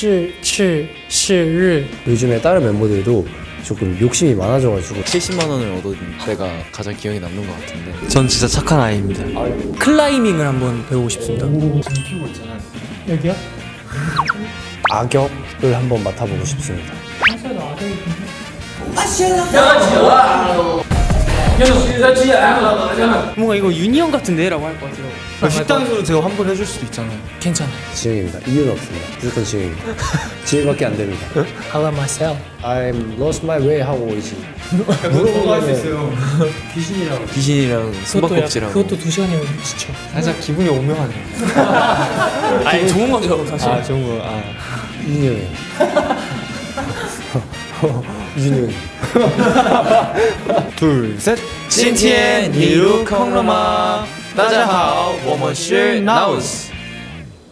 是是日 요즘에 다른 멤버들도 조금 욕심이 많아져가지고 70만 원을 얻은 때가 가장 기억에 남는 것 같은데 전 진짜 착한 아이입니다. 클라이밍을 한번 배우고 싶습니다. 여기요? 악역을 한번 맡아보고 싶습니다. 뭔가 이거 유니언 같은데 라고 할 것 같아요. 식당에서도 제가 환불 해 줄 수도 있잖아요. 괜찮아요. 지영입니다. 이유는 없습니다. 무조건 지영입니다. 지영밖에 안 됩니다. How am myself? I'm lost my way 하고 오이지. 물어보고 할수 있어요. 귀신이랑 그것도 약- 숨바꼭질하고 그것도 두 시간이면 지쳐. 살짝 기분이 오묘하네요. 아니 좋은 거죠 사실. 아 좋은 거. 아. 윤영이. 윤영이. 둘 셋. 今天你入坑了吗？大家好，我们是 Nose。